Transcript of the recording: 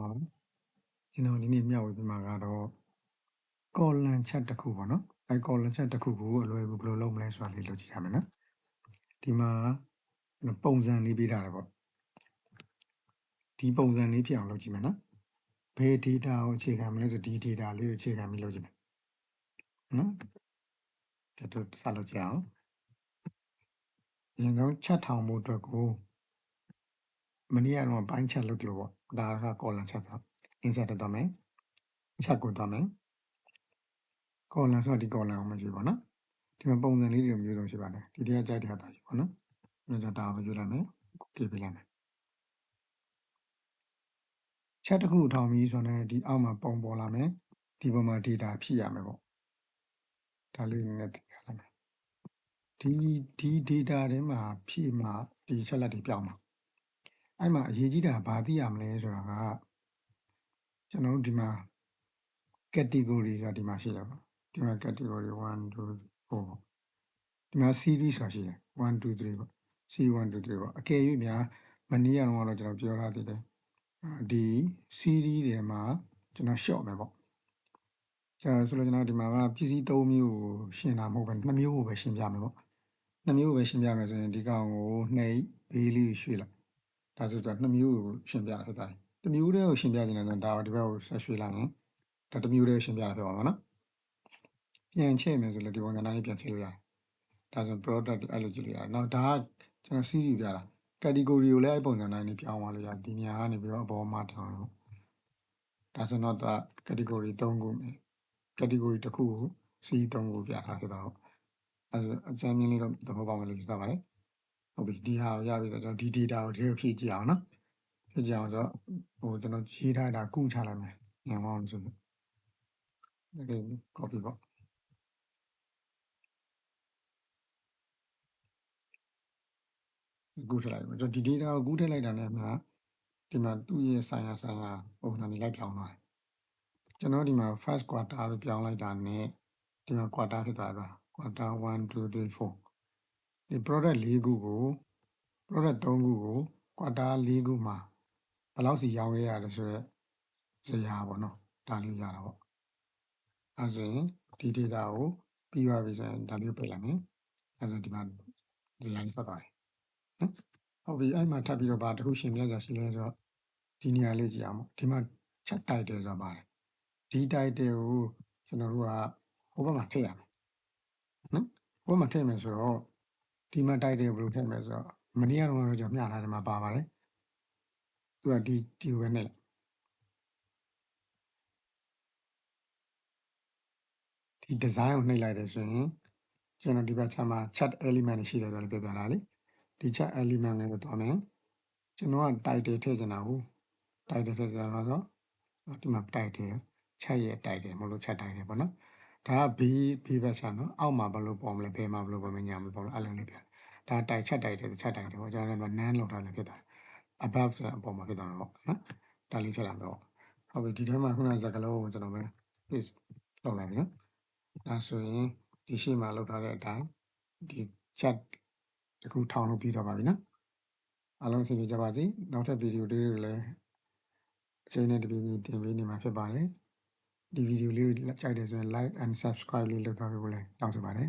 ပါကျွန်တော်ဒီနေ့မျှဝေပြမှာကတော့ column chat တစ်ခုပေါ့နော်အဲ column chat တစ်ခုကိုအလွယ်ကူဘယ်လိုလုပ်မလဲဆိုတာလေးလုပ်ကြည့်ရမယ်နော်ဒီမှာပုံစံလေးပေးထားတယ်ပေါ့ဒီပုံစံလေးဖြစ်အောင်လုပ်ကြည့်မယ်နော်ဘယ် data ကိုအခြေခံမလဲဆိုဒီ data လေးကိုအခြေခံပြီးလုပ်ကြည့်မယ်နော်ကြည့်တော့စလုပ်ကြည့်အောင်အရင်ဆုံး chat ထောင်ဖို့အတွက်ကို မနေ့ကတော့ပိုင်း chat လုပ်ကြလို့ပေါ့ဒါက column chat ဆို insert တက်တော့မယ် chat ကိုတော့မယ် column ဆိုတော့ဒီ column ကိုမကြည့်ပါနော်ဒီမှာပုံစံလေးတွေမျိုးစုံရှိပါတယ်ဒီတရားကြိုက်တဲ့ဟာတော့ယူပါနော်အဲ့တော့ဒါကိုကြည့်လိုက်မယ်ကိုကြည့်ပေးလိုက်မယ် chat တစ်ခုထောင်ပြီးဆိုတော့ဒီအောက်မှာပုံပေါ်လာမယ်ဒီပေါ်မှာ data ဖြည့်ရမယ်ပေါ့ဒါလေးနည်းနည်းသိရလိုက်မယ်ဒီဒီ data ထဲမှာဖြည့်မှဒီချက်လက်တွေပြောင်းမှာ အဲ့မှာအရေးကြီးတာဘာသိရမလဲဆိုတာကကျွန်တော်တို့ဒီမှာ category ဆိုတာဒီမှာရှိတယ်ပေါ့ဒီမှာ category 1 2 4ဒီမှာ series ဆိုတာရှိတယ်1 2 3ပေါ့ C1 2 3ပေါ့အကယ်၍များမနေ့ကတော့ကျွန်တော်ပြောထားသေးတယ်ဒီ series တွေမှာကျွန်တော် short မယ်ပေါ့ကျန်ဆိုလို့ကျွန်တော်ဒီမှာကပစ္စည်း၃မျိုးကိုရှင်းတာမဟုတ်ပဲ2မျိုးကိုပဲရှင်းပြမယ်ပေါ့2မျိုးကိုပဲရှင်းပြမယ်ဆိုရင်ဒီကောင်ကိုနှိပ်ဘေးလေးရွှေ့လိုက် ဒါဆိုတော့2မျိုးကိုရှင်းပြတာဖြစ်ပါတယ်တစ်မျိုးတည်းကိုရှင်းပြခြင်းလည်းဒါဒီဘက်ကိုဆက်ရွှေ့လိုက်ရင်ဒါတစ်မျိုးတည်းရှင်းပြတာဖြစ်ပါမှာနော်ပြန်ချဲ့မယ်ဆိုလည်းဒီပုံစံတိုင်းပြန်ချဲ့လို့ရတယ်ဒါဆို product အဲ့လိုကြည့်လို့ရတယ်နောက်ဒါကကျွန်တော် series ပြတာ category ကိုလည်းအဲ့ပုံစံတိုင်းလေးပြောင်းသွားလို့ရတယ်ဒီနေရာကနေပြီးတော့အပေါ်မှာထောင်းလို့ဒါဆိုတော့ဒါ category 3ခုမြင် category တစ်ခုကို C 3ခုပြထားဖြစ်တော့အဲဆိုအကြမ်းမြင်လေးတော့သဘောပေါက်မယ်လို့ယူဆပါတယ် ဟုတ်ပြီဒီဟာကိုရပြီဆိုတော့ဒီ data ကိုဒီကိုဖြည့်ကြည့်အောင်နော်ဖြည့်ကြည့်အောင်ဆိုတော့ဟိုကျွန်တော်ရေးထားတာကုချလိုက်မယ်ညံအောင်ဆိုလို့ဒါက copy ပေါ့ကူးထည့်လိုက်မယ်ကျွန်တော်ဒီ data ကိုကူးထည့်လိုက်တာနဲ့မှဒီမှာသူ့ရဲ့ဆိုင်ရာဆိုင်ရာပုံစံတွေလိုက်ပြောင်းသွားတယ်ကျွန်တော်ဒီမှာ first quarter လို့ပြောင်းလိုက်တာနဲ့ဒီမှာ quarter ဖြစ်သွားတာ quarter 1 2 3 4 ဒီ product ၄ခုကို product 3ခုကို quarter ၄ခုမှာဘယ်လောက်စီရောင်းခဲ့ရတယ်ဆိုတော့ဇရာပေါ့နော်ဒါလေးရတာပေါ့အဲဆိုရင်ဒီ data ကိုပြီးသွားပြီဆိုရင်ဒါလေးပြလိုက်မယ်အဲဆိုဒီမှာဇရာလေးဖတ်သွားတယ်နော်ဟုတ်ပြီအဲ့မှာထပ်ပြီးတော့ဗာတခုရှင်းပြကြရှိလဲဆိုတော့ဒီနေရာလေးကြည့်အောင်ဒီမှာ chat title ဆိုတာပါတယ်ဒီ title ကိုကျွန်တော်တို့ကဟိုဘက်မှာထည့်ရမယ်နော်ဟိုဘက်မှာထည့်မယ်ဆိုတော့ ဒီမှာ title ဘယ်လိုထည့်မလဲဆိုတော့မနေ့ကတော့ကျွန်တော်မျှထားတယ်မှာပါပါတယ်သူကဒီဒီဝဲနဲ့ဒီ design ကိုနှိပ်လိုက်တယ်ဆိုရင်ကျွန်တော်ဒီဘက်ချမ်းမှာ chat element တွေရှိတယ်ဆိုတော့ပြောပြတာလေဒီ chat element လေးကိုတော့မယ်ကျွန်တော်က title ထည့်ချင်တာကို title ထည့်ချင်တာဆိုတော့ဒီမှာ title ချက်ရဲ့ title မလို့ chat title ပေါ့နော်ဒါက B B version နော်အောက်မှာဘယ်လိုပေါ်မလဲဘယ်မှာဘယ်လိုပေါ်မညာမပေါ်လို့အဲ့လိုလေးပြ ဒါ type chat title chat title ပေါ့ကျွန်တော်လည်း nan လောက်ထားလည်းဖြစ်တာ above ဆိုအပေါ်မှာဖြစ်တာပေါ့နော်ဒါလေးထည့်လာမယ်ပေါ့ဟုတ်ပြီဒီထဲမှာခုနစကလုံးကိုကျွန်တော်ပဲ paste လုပ်လိုက်ပြီနော်ဒါဆိုရင်ဒီရှေ့မှာလောက်ထားတဲ့အတိုင်းဒီ chat တခုထောင်လို့ပြီးတော့ပါပြီနော်အားလုံးအဆင်ပြေကြပါစေနောက်ထပ်ဗီဒီယိုလေးတွေလည်းအချိန်နဲ့တပြေးညီတင်ပေးနေမှာဖြစ်ပါတယ်ဒီဗီဒီယိုလေးကိုကြိုက်တယ်ဆိုရင် like and subscribe လေးလုပ်ထားပေးဖို့လည်းတောင်းဆိုပါတယ်